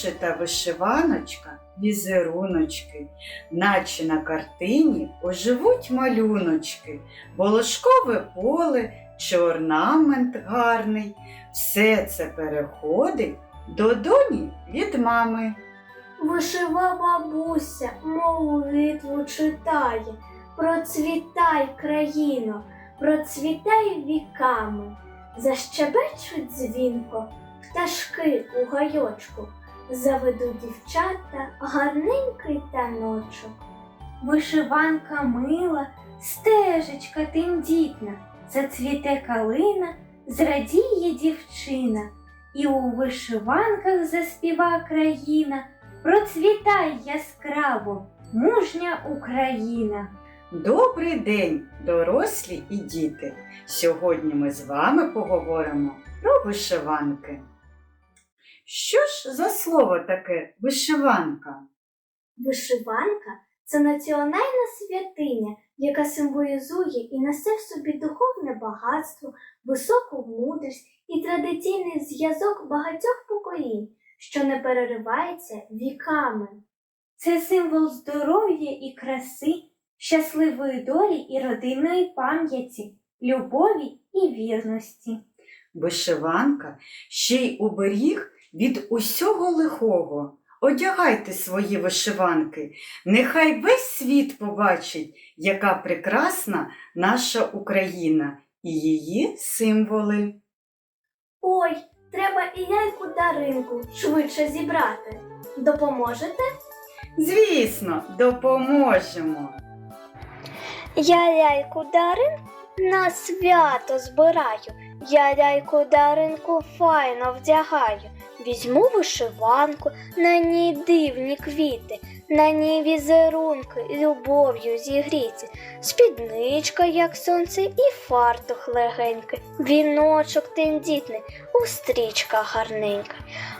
вишита вишиваночка, візеруночки, наче на картині оживуть малюночки, волошкове поле чи орнамент гарний. Все це переходить до доні від мами. Вишива бабуся, молитву читає, процвітай, країно, процвітай віками, защебечуть дзвінко, пташки у гайочку, заведуть дівчата гарненький таночок. Вишиванка мила, стежечка тендітна, зацвіте калина, зрадіє дівчина, і у вишиванках заспіва країна, процвітай яскраво, мужня Україна. Добрий день, дорослі і діти! Сьогодні ми з вами поговоримо про вишиванки. Що ж за слово таке вишиванка? Вишиванка це національна святиня, яка символізує і несе в собі духовне багатство, високу мудрість і традиційний зв'язок багатьох поколінь, що не переривається віками. Це символ здоров'я і краси, щасливої долі і родинної пам'яті, любові і вірності. Вишиванка ще й оберіг від усього лихого. Одягайте свої вишиванки, нехай весь світ побачить, яка прекрасна наша Україна і її символи. Ой, треба і яйку Даринку швидше зібрати. Допоможете? Звісно, допоможемо. Я ляйку Дарин на свято збираю. Я ляйку Даринку файно вдягаю. Візьму вишиванку, на ній дивні квіти, на ній візерунки любов'ю зігріті, спідничка, як сонце, і фартух легенький, віночок тендітний, устрічка гарненька,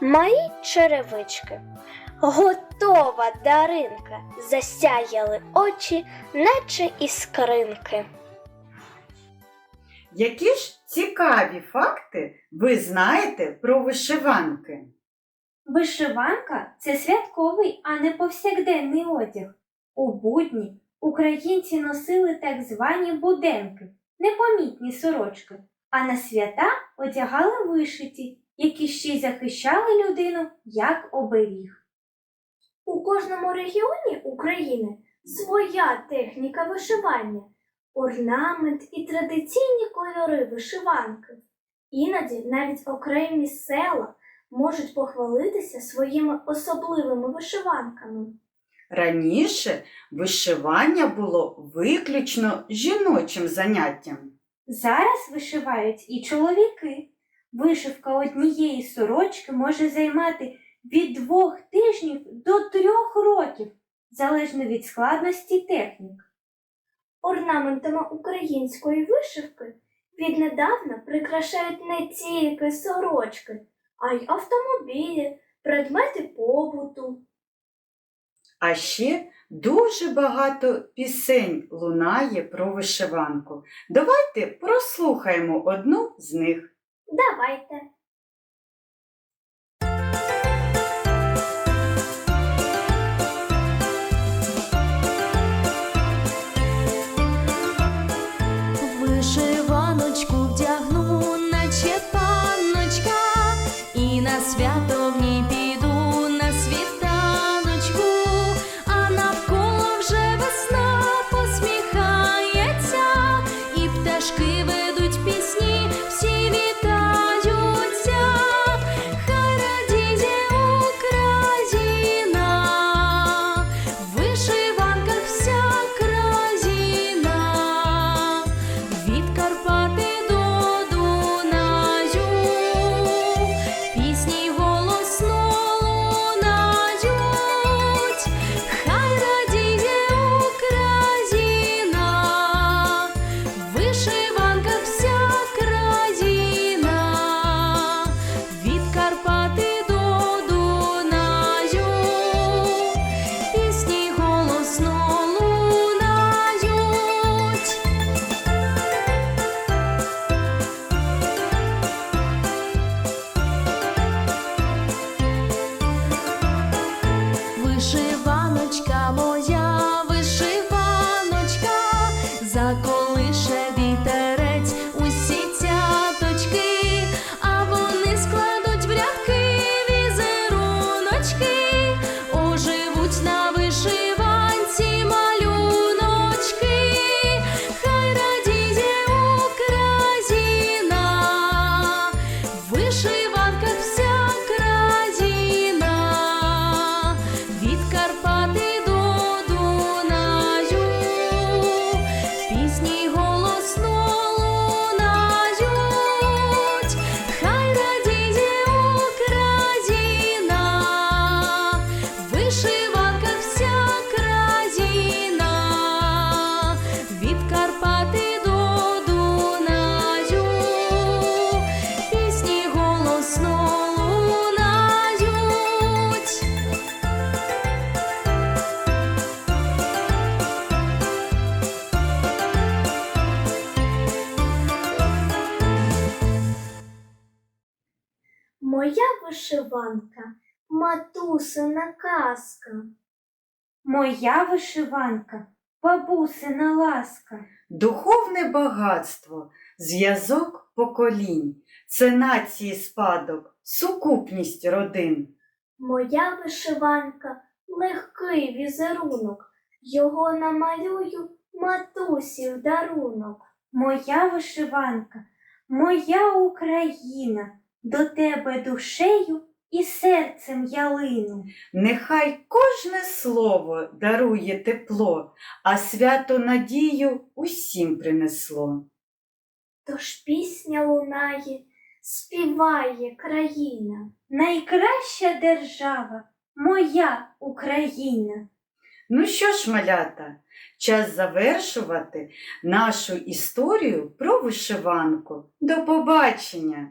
мої черевички. Готова даринка, засяяли очі, наче іскринки. Які ж цікаві факти ви знаєте про вишиванки? Вишиванка це святковий, а не повсякденний одяг. У будні українці носили так звані буденки, непомітні сорочки, а на свята одягали вишиті, які ще й захищали людину як оберіг. У кожному регіоні України своя техніка вишивання, орнамент і традиційні кольори вишиванки. Іноді навіть окремі села можуть похвалитися своїми особливими вишиванками. Раніше вишивання було виключно жіночим заняттям. Зараз вишивають і чоловіки. Вишивка однієї сорочки може займати від двох тижнів до трьох років, залежно від складності технік. Орнаментами української вишивки віднедавна прикрашають не тільки сорочки, а й автомобілі, предмети побуту. А ще дуже багато пісень лунає про вишиванку. Давайте прослухаємо одну з них. Давайте. 是。Вишиванка, матусина казка. Моя вишиванка, бабусина ласка. Духовне багатство, зв'язок поколінь, це нації спадок, сукупність родин. Моя вишиванка легкий візерунок, його намалюю матусі в дарунок. Моя вишиванка, моя Україна, до тебе душею і серцем я лину. Нехай кожне слово дарує тепло, а свято надію усім принесло. Тож пісня лунає, співає країна. Найкраща держава, моя Україна. Ну що ж, малята, час завершувати нашу історію про вишиванку. До побачення!